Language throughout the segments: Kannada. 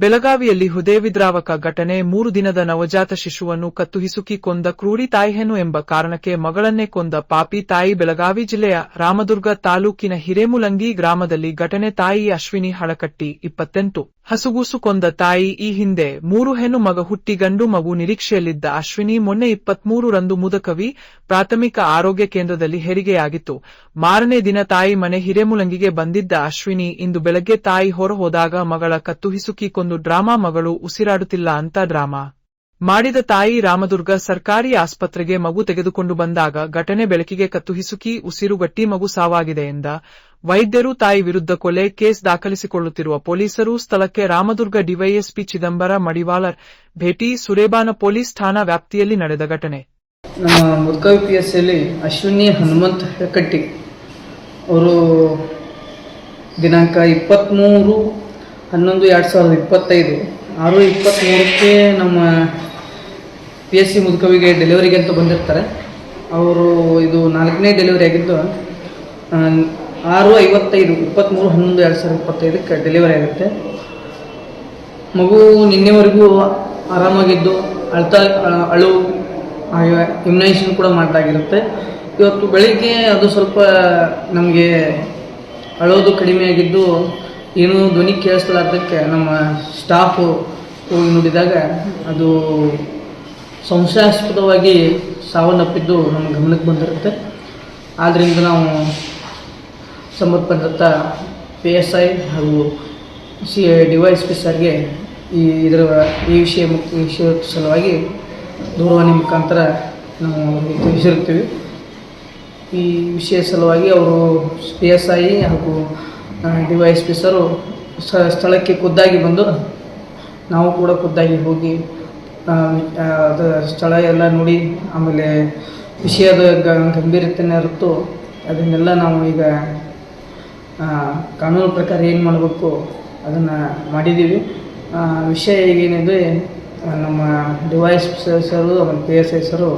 ಬೆಳಗಾವಿಯಲ್ಲಿ ಹೃದಯ ವಿದ್ರಾವಕ ಘಟನೆ, ಮೂರು ದಿನದ ನವಜಾತ ಶಿಶುವನ್ನು ಕತ್ತುಹಿಸುಕಿ ಕೊಂದ ಕ್ರೂರಿ ತಾಯಿಹೆನು ಎಂಬ ಕಾರಣಕ್ಕೆ ಮಗಳನ್ನೇ ಕೊಂದ ಪಾಪಿ ತಾಯಿ ಬೆಳಗಾವಿ ಜಿಲ್ಲೆಯ ರಾಮದುರ್ಗ ತಾಲೂಕಿನ ಹಿರೇಮುಲಂಗಿ ಗ್ರಾಮದಲ್ಲಿ ಘಟನೆ ತಾಯಿ ಅಶ್ವಿನಿ ಹಳಕಟ್ಟಿ ಇಪ್ಪತ್ತೆಂಟು. ಹಸುಗೂಸು ಕೊಂದ ತಾಯಿ ಈ ಹಿಂದೆ ಮೂರು ಹೆಣ್ಣು ಮಗ ಹುಟ್ಟಿ ಗಂಡು ಮಗು ನಿರೀಕ್ಷೆಯಲ್ಲಿದ್ದ ಅಶ್ವಿನಿ ಮೊನ್ನೆ ಇಪ್ಪತ್ಮೂರು ರಂದು ಮುದಕವಿ, ಪ್ರಾಥಮಿಕ ಆರೋಗ್ಯ ಕೇಂದ್ರದಲ್ಲಿ ಹೆರಿಗೆಯಾಗಿತ್ತು. ಮಾರನೇ ದಿನ ತಾಯಿ ಮನೆ ಹಿರೇಮುಲಂಗಿಗೆ ಬಂದಿದ್ದ ಅಶ್ವಿನಿ ಇಂದು ಬೆಳಗ್ಗೆ ತಾಯಿ ಹೊರ ಹೋದಾಗ ಮಗಳ ಕತ್ತು ಹಿಸುಕಿ ಕೊಂದು ಡ್ರಾಮಾ ಮಗಳು ಉಸಿರಾಡುತ್ತಿಲ್ಲ ಅಂತ ಡ್ರಾಮಾ. ಮಾಡಿದ ತಾಯಿ ರಾಮದುರ್ಗ ಸರ್ಕಾರಿ ಆಸ್ಪತ್ರೆಗೆ ಮಗು ತೆಗೆದುಕೊಂಡು ಬಂದಾಗ ಘಟನೆ ಬೆಳಕಿಗೆ ಕತ್ತು ಹಿಸುಕಿ ಉಸಿರುಗಟ್ಟಿ ಮಗು ಸಾವಾಗಿದೆ ಎಂದ. ವೈದ್ಯರು ತಾಯಿ ವಿರುದ್ಧ ಕೊಲೆ ಕೇಸ್ ದಾಖಲಿಸಿಕೊಳ್ಳುತ್ತಿರುವ ಪೊಲೀಸರು ಸ್ಥಳಕ್ಕೆ ರಾಮದುರ್ಗ ಡಿವೈಎಸ್ಪಿ ಚಿದಂಬರ ಮಡಿವಾಳರ್ ಭೇಟಿ ಸುರೇಬಾನ ಪೊಲೀಸ್ ಠಾಣಾ ವ್ಯಾಪ್ತಿಯಲ್ಲಿ ನಡೆದ ಘಟನೆ. ಅಶ್ವಿನಿ ಹನುಮಂತ್ ಹೆಕಟ್ಟಿ. ಅವರು ದಿನಾಂಕ ಇಪ್ಪತ್ತ್ಮೂರು ಹನ್ನೊಂದು ಎರಡು ಸಾವಿರದ ಇಪ್ಪತ್ತೈದು. ಆರು ಇಪ್ಪತ್ತ್ಮೂರಕ್ಕೆ ನಮ್ಮ ಪಿ ಎಸ್ ಸಿ ಮುದುಕವಿಗೆ ಡೆಲಿವರಿಗೆ ಅಂತ ಬಂದಿರ್ತಾರೆ. ಅವರು ಇದು ನಾಲ್ಕನೇ ಡೆಲಿವರಿ ಆಗಿದ್ದು ಆರು ಐವತ್ತೈದು ಇಪ್ಪತ್ತ್ಮೂರು ಹನ್ನೊಂದು ಎರಡು ಸಾವಿರದ ಇಪ್ಪತ್ತೈದಕ್ಕೆ ಡೆಲಿವರಿ ಆಗುತ್ತೆ. ಮಗು ನಿನ್ನೆವರೆಗೂ ಆರಾಮಾಗಿದ್ದು, ಅಳ್ತಾ ಅಳು ಇಮ್ಯುನೈಸೇಷನ್ ಕೂಡ ಮಾಡ್ದಾಗಿರುತ್ತೆ. ಇವತ್ತು ಬೆಳಿಗ್ಗೆ ಅದು ಸ್ವಲ್ಪ ನಮಗೆ ಅಳೋದು ಕಡಿಮೆ ಆಗಿದ್ದು ಏನೂ ಧ್ವನಿ ಕೇಳಿಸ್ಲಾರ್ದಕ್ಕೆ ನಮ್ಮ ಸ್ಟಾಫು ಹೋಗಿ ನೋಡಿದಾಗ ಅದು ಸಂಶಯಾಸ್ಪದವಾಗಿ ಸಾವನ್ನಪ್ಪಿದ್ದು ನಮ್ಮ ಗಮನಕ್ಕೆ ಬಂದಿರುತ್ತೆ. ಆದ್ದರಿಂದ ನಾವು ಸಂಬಂಧಪಟ್ಟಂಥ ಪಿ ಎಸ್ ಐ ಹಾಗೂ ಸಿ ಡಿವೈಸ್ ಪಿ ಸರ್ಗೆ ಈ ಇದರ ಈ ವಿಷಯ ವಿಷಯ ಸಲುವಾಗಿ ದೂರವಾಣಿ ಮುಖಾಂತರ ನಾವು ತಿಳಿಸಿರ್ತೀವಿ ಈ ವಿಷಯ ಸಲುವಾಗಿ ಅವರು ಪಿ ಎಸ್ ಐ ಹಾಗೂ ಡಿವೈಸ್ ಪಿ ಸರು ಸ್ಥಳಕ್ಕೆ ಖುದ್ದಾಗಿ ಬಂದು ನಾವು ಕೂಡ ಖುದ್ದಾಗಿ ಹೋಗಿ ಆ, ಸ್ಥಳ ಎಲ್ಲ ನೋಡಿ ಆಮೇಲೆ ವಿಷಯದ ಗಂಭೀರತೆಯನ್ನು ಅರಿತು ಅದನ್ನೆಲ್ಲ ನಾವು ಈಗ ಕಾನೂನು ಪ್ರಕಾರ ಏನು ಮಾಡಬೇಕು ಅದನ್ನು ಮಾಡಿದ್ದೀವಿ. ವಿಷಯ ಏನಿದೆ ವೈ ನಮ್ಮ ಡಿವೈಸ್ ಸರು ಆಮೇಲೆ ಪಿ ಎಸ್ ಐ ಸರು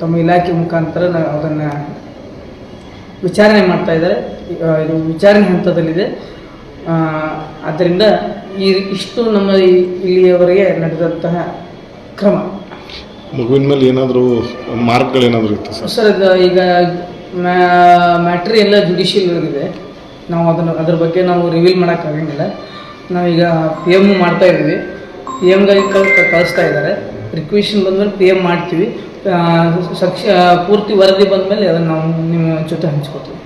ತಮ್ಮ ಇಲಾಖೆ ಮುಖಾಂತರ ಅದನ್ನು ವಿಚಾರಣೆ ಮಾಡ್ತಾ ಇದ್ದಾರೆ. ಆ, ಇದು ವಿಚಾರಣೆ ಹಂತದಲ್ಲಿದೆ. ಆದ್ದರಿಂದ ಈ ಇಷ್ಟು ನಮ್ಮ ಇಲ್ಲಿಯವರೆಗೆ ನಡೆದಂತಹ ಕ್ರಮ. ಮಗುವಿನ ಮೇಲೆ ಏನಾದರೂ ಮಾರ್ಕ್ಗಳೇನಾದರೂ ಇತ್ತು ಸರ್? ಸರ್ ಅದು ಈಗ ಮ್ಯಾಟ್ರಿ ಎಲ್ಲ ಜುಡಿಷಿಯಲ್ ಇದೆ ನಾವು ಅದನ್ನು ಅದ್ರ ಬಗ್ಗೆ ನಾವು ರಿವೀಲ್ ಮಾಡೋಕ್ಕಾಗಂಗಿಲ್ಲ ನಾವೀಗ ಪಿ ಎಂ ಮಾಡ್ತಾ ಇದ್ದೀವಿ. ಪಿ ಎಮ್ಗಾಗಿ ಕಳಿಸ್ತಾ ಇದ್ದಾರೆ. ರಿಕ್ವೆಷನ್ ಬಂದಮೇಲೆ ಪಿ ಎಂ ಮಾಡ್ತೀವಿ. ಸಕ್ಷ ಪೂರ್ತಿ ವರದಿ ಬಂದಮೇಲೆ ಅದನ್ನು ನಾವು ನಿಮ್ಮ ಜೊತೆ ಹಂಚ್ಕೋತೀವಿ.